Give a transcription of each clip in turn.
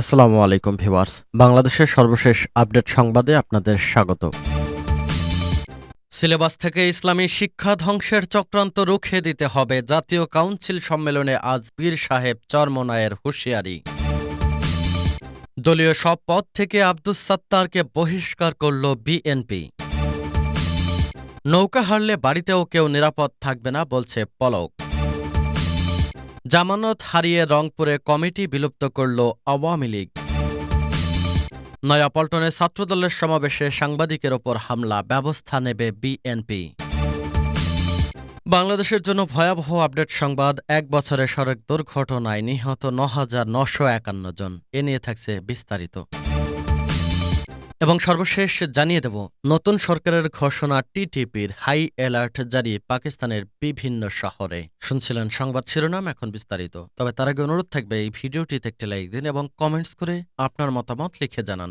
আসসালামু আলাইকুম ভিউয়ার্স। বাংলাদেশের সর্বশেষ আপডেট সংবাদে আপনাদের স্বাগত। সিলেবাস থেকে ইসলামী শিক্ষা ধ্বংসের চক্রান্ত রুখে দিতে হবে। জাতীয় কাউন্সিল সম্মেলনে আজ পীর সাহেব চরমনায়ের হুঁশিয়ারি। দলীয় সব পদ থেকে আব্দুস সাত্তারকে বহিষ্কার করল বিএনপি। নৌকা হারলে বাড়িতেও কেউ নিরাপদ থাকবে না, বলছে পলক। জামানত হারিয়ে রংপুরে কমিটি বিলুপ্ত করল আওয়ামী লীগ। নয়াপল্টনে ছাত্রদলের সমাবেশে সাংবাদিকের ওপর হামলা, ব্যবস্থা নেবে বিএনপি। বাংলাদেশের জন্য ভয়াবহ আপডেট সংবাদ, এক বছরে সড়ক দুর্ঘটনায় নিহত ন হাজার নশো একান্ন জন। এ নিয়ে থাকছে বিস্তারিত। এবং সর্বশেষ জানিয়ে দেব, নতুন সরকারের ঘোষণা টিটিপির হাই অ্যালার্ট জারি পাকিস্তানের বিভিন্ন শহরে। শুনছিলেন সংবাদ শিরোনাম এখন বিস্তারিত। তবে তার আগে অনুরোধ থাকবে এই ভিডিওটিতে একটি লাইক দিন এবং কমেন্টস করে আপনার মতামত লিখে জানান।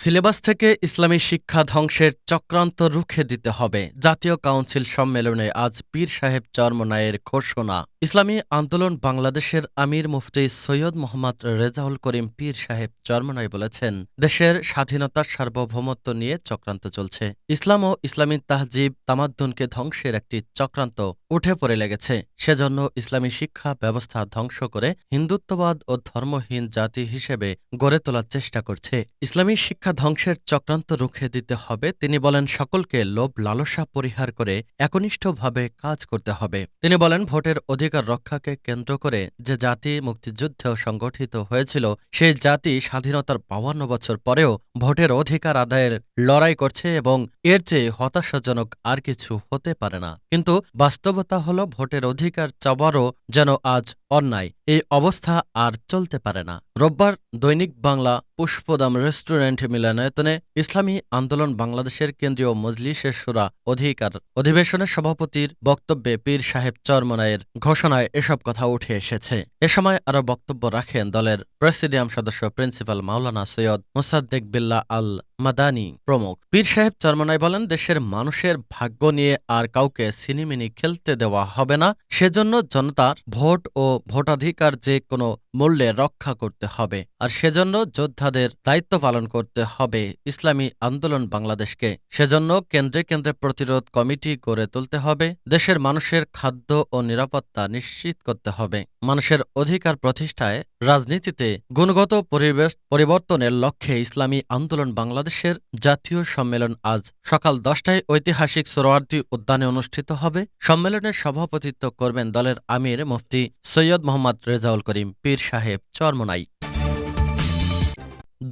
সিলেবাস থেকে ইসলামী শিক্ষা ধ্বংসের চক্রান্ত রুখে দিতে হবে। জাতীয় কাউন্সিল সম্মেলনে আজ পীর সাহেব চরমনায়ের ঘোষণা। ইসলামী আন্দোলন বাংলাদেশের আমির মুফতি সৈয়দ মোহাম্মদ রেজাউল করিম পীর সাহেব চরমনায় বলেছেন, দেশের স্বাধীনতার সার্বভৌমত্ব নিয়ে চক্রান্ত চলছে। ইসলাম ও ইসলামী তাহজিব তামাদ্দুনকে ধ্বংসের একটি চক্রান্ত উঠে পড়ে লেগেছে। সেজন্য ইসলামী শিক্ষা ব্যবস্থা ধ্বংস করে হিন্দুত্ববাদ ও ধর্মহীন জাতি হিসেবে গড়ে তোলার চেষ্টা করছে। ইসলামী শিক্ষা ধ্বংসের চক্রান্ত রুখে দিতে হবে। তিনি বলেন, সকলকে লোভ, লালসা পরিহার করে একনিষ্ঠভাবে কাজ করতে হবে। তিনি বলেন, ভোটের অধিকার রক্ষাকে কেন্দ্র করে যে জাতি মুক্তিযুদ্ধেও সংগঠিত হয়েছিল, সেই জাতি স্বাধীনতার বাউান্ন বছর পরেও ভোটের অধিকার আদায়ের লড়াই করছে এবং এর চেয়ে হতাশাজনক আর কিছু হতে পারে না। কিন্তু বাস্তবতা হল, ভোটের অধিকার চাওয়ারও যেন আজ অন্যায়। এই অবস্থা আর চলতে পারে না। রোববার দৈনিক বাংলা পুষ্পদাম রেস্টুরেন্ট মিলনায়তনে ইসলামী আন্দোলন বাংলাদেশের কেন্দ্রীয় মজলিসের সুরা অধিকার অধিবেশনের সভাপতির বক্তব্যে পীর সাহেব চরমনায়ের ঘোষণায় এসব কথা উঠে এসেছে। এ সময় আরও বক্তব্য রাখেন দলের প্রেসিডিয়াম সদস্য প্রিন্সিপাল মাওলানা সৈয়দ মুসাদ্দেক বিল্লা আল মাদানি প্রমুখ। পীর সাহেব চরমনাই বলেন, দেশের মানুষের ভাগ্য নিয়ে আর কাউকে সিনিমিনি খেলতে দেওয়া হবে না। সেজন্য জনতার ভোট ও ভোটাধিকার যে কোনো মূল্যে রক্ষা করতে হবে। আর সেজন্য যোদ্ধাদের দায়িত্ব পালন করতে হবে। ইসলামী আন্দোলন বাংলাদেশকে। সেজন্য কেন্দ্রে কেন্দ্রে প্রতিরোধ কমিটি গড়ে তুলতে হবে। দেশের মানুষের খাদ্য ও নিরাপত্তা নিশ্চিত করতে হবে। মানুষের অধিকার প্রতিষ্ঠায় রাজনীতিতে গুণগত পরিবেশ, পরিবর্তনের লক্ষ্যে ইসলামী আন্দোলন বাংলাদেশের জাতীয় সম্মেলন আজ সকাল দশটায় ঐতিহাসিক সোহরাওয়ার্দী উদ্যানে অনুষ্ঠিত হবে। সম্মেলনের সভাপতিত্ব করবেন দলের আমির মুফতি সৈয়দ মোহাম্মদ রেজাউল করিম, পীর সাহেব চরমনাই।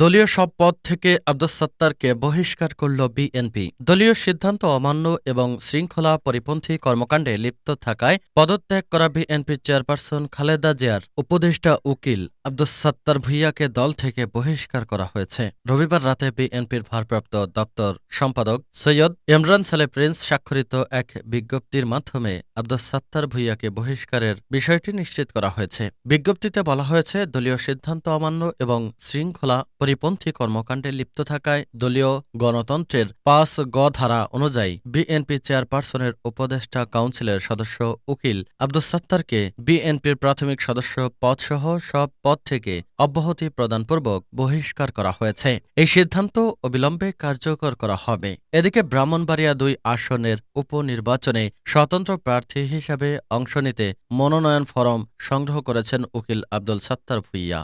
দলীয় সব পদ থেকে আব্দুস সত্তারকে বহিষ্কার করল বিএনপি। দলীয় সিদ্ধান্ত অমান্য এবং শৃঙ্খলা পরিপন্থী কর্মকাণ্ডে লিপ্ত থাকায় পদত্যাগ করা বিএনপির চেয়ারপারসন খালেদা জিয়ার উপদেষ্টা উকিল আব্দুস সত্তার ভুইয়াকে দল থেকে বহিষ্কার করা হয়েছে। রবিবার রাতে বিএনপির ভারপ্রাপ্ত দপ্তর সম্পাদক সৈয়দ ইমরান সালে প্রিন্স স্বাক্ষরিত এক বিজ্ঞপ্তির মাধ্যমে আব্দুস সত্তার ভুইয়াকে বহিষ্কারের বিষয়টি নিশ্চিত করা হয়েছে। বিজ্ঞপ্তিতে বলা হয়েছে, দলীয় সিদ্ধান্ত অমান্য এবং শৃঙ্খলা পরিপন্থী কর্মকাণ্ডে লিপ্ত থাকায় দলীয় গণতন্ত্রের পাঁচ গ ধারা অনুযায়ী বিএনপি চেয়ারপারসনের উপদেষ্টা কাউন্সিলের সদস্য উকিল আব্দুস সাত্তারকে বিএনপির প্রাথমিক সদস্য পদসহ সব পদ থেকে অব্যাহতি প্রদানপূর্বক বহিষ্কার করা হয়েছে। এই সিদ্ধান্ত অবিলম্বে কার্যকর করা হবে। এদিকে ব্রাহ্মণবাড়িয়া দুই আসনের উপনির্বাচনে স্বতন্ত্র প্রার্থী হিসাবে অংশ নিতে মনোনয়ন ফরম সংগ্রহ করেছেন উকিল আব্দুল সাত্তার ভুইয়া।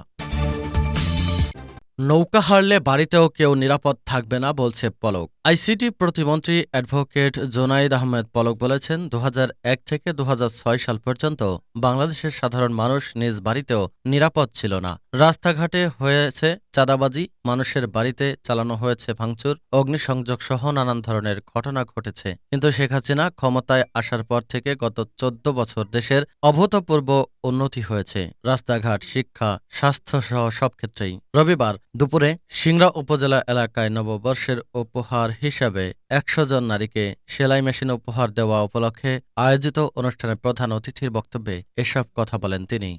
নৌকা হারলে বাড়িতেও কেউ নিরাপদ থাকবে না, বলছে পলক। আইসিটি প্রতিমন্ত্রী অ্যাডভোকেট জোনাইদ আহমেদ পলক বলেছেন দু হাজার এক থেকে দু হাজার ছয় সাল পর্যন্ত বাংলাদেশের সাধারণ মানুষ নিজ বাড়িতেও নিরাপদ ছিল না। রাস্তাঘাটে হয়েছে চাঁদাবাজি, মানুষের বাড়িতে চালানো হয়েছে ভাঙচুর, অগ্নিসংযোগ সহ নানান ধরনের ঘটনা ঘটেছে। কিন্তু শেখ হাসিনা ক্ষমতায় আসার পর থেকে গত চোদ্দ বছর দেশের অভূতপূর্ব উন্নতি হয়েছে। রাস্তাঘাট, শিক্ষা, স্বাস্থ্য সহ সব ক্ষেত্রেই। রবিবার দুপুরে সিংড়া উপজেলা এলাকায় নববর্ষের উপহার হিসাবে একশো জন নারীকে সেলাই মেশিন উপহার দেওয়া উপলক্ষে আয়োজিত অনুষ্ঠানে প্রধান অতিথির বক্তব্যে এসব কথা বলেন তিনি।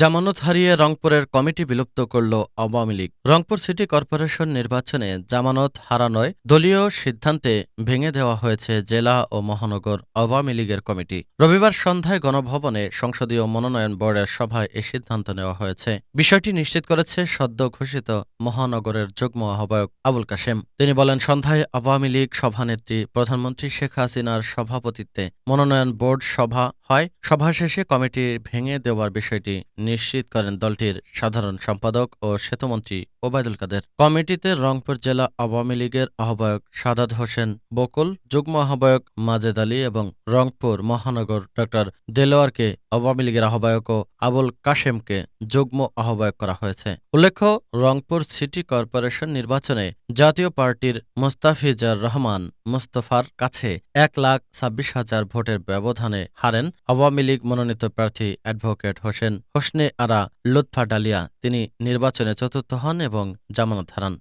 জামানত হারিয়ে রংপুরের কমিটি বিলুপ্ত করল আওয়ামী লীগ। রংপুর সিটি কর্পোরেশন নির্বাচনে জামানত হারানোয় দলীয় সিদ্ধান্তে ভেঙে দেওয়া হয়েছে জেলা ও মহানগর আওয়ামী লীগের কমিটি। রবিবার সন্ধ্যায় গণভবনে সংসদীয় মনোনয়ন বোর্ডের সভায় এ সিদ্ধান্ত নেওয়া হয়েছে। বিষয়টি নিশ্চিত করেছে সদ্য ঘোষিত মহানগরের যুগ্ম আহ্বায়ক আবুল কাশেম। তিনি বলেন, সন্ধ্যায় আওয়ামী লীগ সভানেত্রী প্রধানমন্ত্রী শেখ হাসিনার সভাপতিত্বে মনোনয়ন বোর্ড সভা হয়। সভা শেষে কমিটি ভেঙে দেওয়ার বিষয়টি নিশ্চিত করেন দলটির সাধারণ সম্পাদক ও সেতুমন্ত্রী ওবায়দুল কাদের। কমিটিতে রংপুর জেলা আওয়ামী লীগের আহ্বায়ক সাদাত হোসেন বকুল, যুগ্ম আহ্বায়ক মাজেদ আলী এবং রংপুর মহানগর ড দেলোয়ারকে আওয়ামী লীগের আহ্বায়ক ও আবুল কাশেমকে যুগ্ম আহ্বায়ক করা হয়েছে। উল্লেখ্য, রংপুর সিটি কর্পোরেশন নির্বাচনে জাতীয় পার্টির মোস্তাফিজার রহমান মুস্তফার কাছে এক লাখ ছাব্বিশ হাজার ভোটের ব্যবধানে হারেন আওয়ামী লীগ মনোনীত প্রার্থী অ্যাডভোকেট হোসেন হোসনে আরা লুৎফা ডালিয়া। তিনি নির্বাচনে চতুর্থ হন এবং জামানত হারান।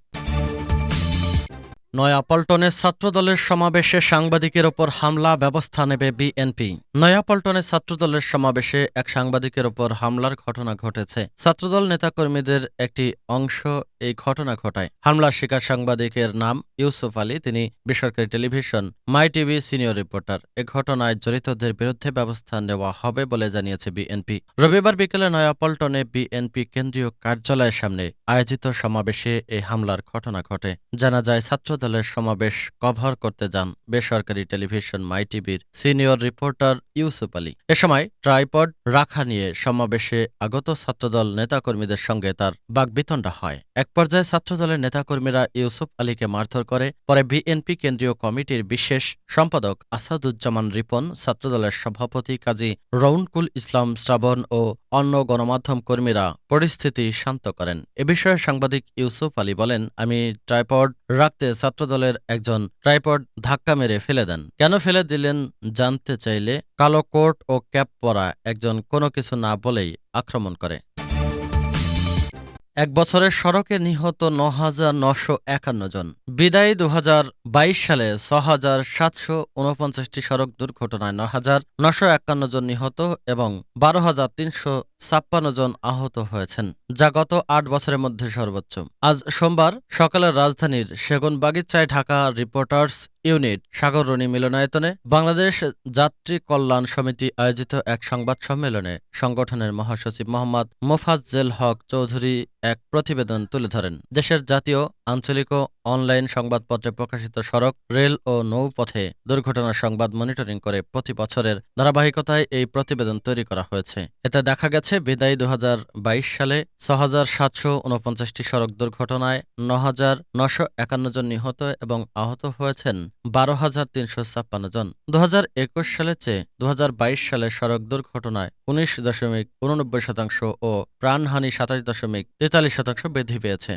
নয়াপল্টনে ছাত্রদলের সমাবেশে সাংবাদিকের ওপর হামলা, ব্যবস্থা নেবে বিএনপি। নয়াপল্টনে ছাত্রদলের সমাবেশে এক সাংবাদিকের ওপর হামলার ঘটনা ঘটেছে। ছাত্রদল নেতাকর্মীদের একটি অংশ এই ঘটনা ঘটায়। হামলার শিকার সাংবাদিকের নাম ইউসুফ আলী, তিনি বেসরকারি television My TV senior reporter. এ ঘটনায় জড়িতদের বিরুদ্ধে ব্যবস্থা নেওয়া হবে বলে জানিয়েছে বিএনপি। রবিবার বিকেলে নয়াপল্টনে বিএনপি কেন্দ্রীয় কার্যালয়ের সামনে আয়োজিত সমাবেশে এই হামলার ঘটনা ঘটে। জানা যায় ছাত্রদলের সমাবেশ কভার করতে যান বেসরকারি টেলিভিশন মাই টিভির সিনিয়র রিপোর্টার ইউসুফ আলী। এ সময় ট্রাইপড রাখা নিয়ে সমাবেশে আগত ছাত্রদল নেতাকর্মীদের সঙ্গে তার বাগবিতণ্ডা হয়। এক পর্যায়ে ছাত্রদলের নেতাকর্মীরা ইউসুফ আলীকে মারধর করে, পরে বিএনপি কেন্দ্রীয় কমিটির বিশেষ সম্পাদক আসাদুজ্জামান রিপন, ছাত্রদলের সভাপতি কাজী রৌনকুল ইসলাম শ্রাবণ ও অন্য গণমাধ্যম কর্মীরা পরিস্থিতি শান্ত করেন। এ বিষয়ে সাংবাদিক ইউসুফ আলী বলেন, আমি ট্রাইপড রাখতে ছাত্রদলের একজন ট্রাইপড ধাক্কা মেরে ফেলে দেন। কেন ফেলে দিলেন জানতে চাইলে কালো কোট ও ক্যাপ পরা একজন কোনো কিছু না বলেই আক্রমণ করে। এক বছরের সড়কে নিহত ন হাজার নশো একান্ন জন। বিদায়ী দু সালে ছ হাজার সাতশো উনপঞ্চাশটি সড়ক দুর্ঘটনায় ন হাজার নশো একান্ন জন নিহত এবং বারো হাজার তিনশো ছাপ্পান্ন জন আহত হয়েছেন, যা গত আট বছরের মধ্যে সর্বোচ্চ। আজ সোমবার সকালে রাজধানীর সেগুনবাগিচায় ঢাকা রিপোর্টার্স ইউনিট সাগররণী মিলনায়তনে বাংলাদেশ যাত্রী কল্যাণ সমিতি আয়োজিত এক সংবাদ সম্মেলনে সংগঠনের মহাসচিব মোহাম্মদ মোফাজ্জেল হক চৌধুরী এক প্রতিবেদন তুলে ধরেন। দেশের জাতীয় আঞ্চলিক ও অনলাইন সংবাদপত্রে প্রকাশিত সড়ক, রেল ও নৌপথে দুর্ঘটনার সংবাদ মনিটরিং করে প্রতি বছরের ধারাবাহিকতায় এই প্রতিবেদন তৈরি করা হয়েছে। এতে দেখা গেছে, বিদায়ী দু হাজার বাইশ সালে ছ হাজার সাতশো উনপঞ্চাশটি সড়ক দুর্ঘটনায় ন হাজার নশো একান্ন জন নিহত এবং আহত হয়েছেন বারো হাজার তিনশো ছাপ্পান্ন জন। দু একুশ সালের চেয়ে দুহাজার বাইশ সালে সড়ক দুর্ঘটনায় উনিশ দশমিক উননব্বই শতাংশ ও প্রাণহানি সাতাশ দশমিক তেতাল্লিশ শতাংশ বৃদ্ধি পেয়েছে।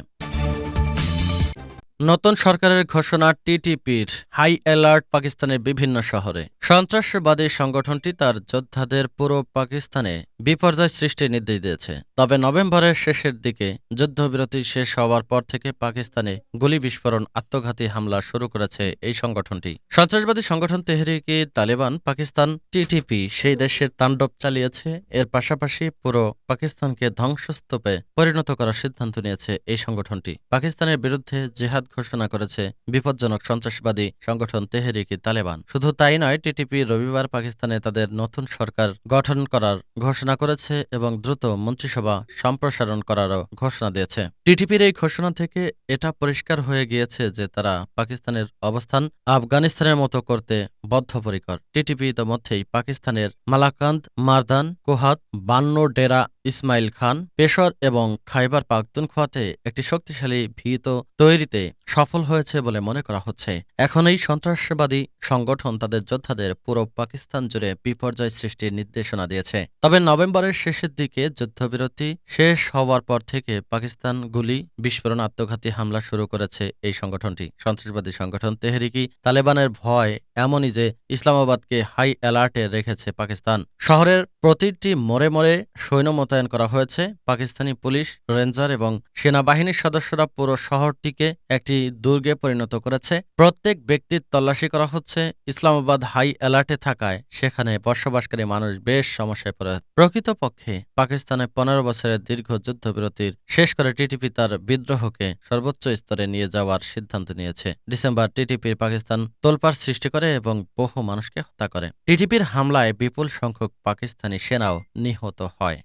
নতুন সরকারের ঘোষণা টিটিপির হাই অ্যালার্ট পাকিস্তানের বিভিন্ন শহরে। সন্ত্রাসবাদী সংগঠনটি তার যোদ্ধাদের পুরো পাকিস্তানে বিপর্যয় সৃষ্টির নির্দেশ দিয়েছে। তবে নভেম্বরের শেষের দিকে যুদ্ধবিরতি শেষ হওয়ার পর থেকে পাকিস্তানে গুলি বিস্ফোরণ, আত্মঘাতী হামলা শুরু করেছে এই সংগঠনটি। সন্ত্রাসবাদী সংগঠন তেহরিকি তালেবান, পাকিস্তান, টিটিপি সেই দেশের তাণ্ডব চালিয়েছে। এর পাশাপাশি পুরো পাকিস্তানকে ধ্বংসস্তূপে পরিণত করার সিদ্ধান্ত নিয়েছে এই সংগঠনটি। পাকিস্তানের বিরুদ্ধে জেহাদ ঘোষণা করেছে। বিপজ্জনক সন্ত্রাসবাদী সংগঠন তেহরিকি তালেবান। শুধু তাই নয়, টিটিপি রবিবার পাকিস্তানে তাদের নতুন সরকার গঠন করার ঘোষণা করেছে এবং দ্রুত মন্ত্রিসভা সম্প্রসারণ করারও ঘোষণা দিয়েছে। টিটিপির এই ঘোষণা থেকে এটা পরিষ্কার হয়ে গিয়েছে যে তারা পাকিস্তানের অবস্থান আফগানিস্তানের মতো করতে বদ্ধপরিকর। টিটিপি ইতোমধ্যেই পাকিস্তানের মালাকান্দ, মারদান, কোহাত, বান্ন ডেরা ইসমাইল খান, পেশর এবং খাইবার পাখতুনখোয়াতে একটি শক্তিশালী ভিত তৈরিতে সফল হয়েছে বলে মনে করা হচ্ছে। এখন এই সন্ত্রাসবাদী সংগঠন তাদের যোদ্ধাদের পুরো পাকিস্তান জুড়ে বিপর্যয় সৃষ্টির নির্দেশনা দিয়েছে। তবে নভেম্বরের শেষের দিকে যুদ্ধবিরতি শেষ হওয়ার পর থেকে পাকিস্তান গুলি বিস্ফোরণ, আত্মঘাতী হামলা শুরু করেছে এই সংগঠনটি। সন্ত্রাসবাদী সংগঠন তেহরিকি তালেবানের ভয় এমনই যে ইসলামাবাদকে হাই অ্যালার্টে রেখেছে পাকিস্তান। শহরের প্রতিটি মোড়ে মোড়ে সৈন্য মোতায়েন করা হয়েছে। পাকিস্তানি পুলিশ, রেঞ্জার এবং সেনাবাহিনীর সদস্যরা পুরো শহরটিকে একটি দুর্গে পরিণত করেছে। প্রত্যেক ব্যক্তির তল্লাশি করা হচ্ছে। ইসলামাবাদ হাই অ্যালার্টে থাকায় সেখানে বসবাসকারী মানুষ বেশ সমস্যায় পড়ে। প্রকৃতপক্ষে পাকিস্তানে পনেরো বছরের দীর্ঘ যুদ্ধবিরতির শেষ করে টিটিপি তার বিদ্রোহকে সর্বোচ্চ স্তরে নিয়ে যাওয়ার সিদ্ধান্ত নিয়েছে। ডিসেম্বর টিটিপির পাকিস্তান তোলপাড় সৃষ্টি করে এবং বহু মানুষকে হত্যা করে। টিটিপির হামলায় বিপুল সংখ্যক পাকিস্তানি সেনাও নিহত হয়।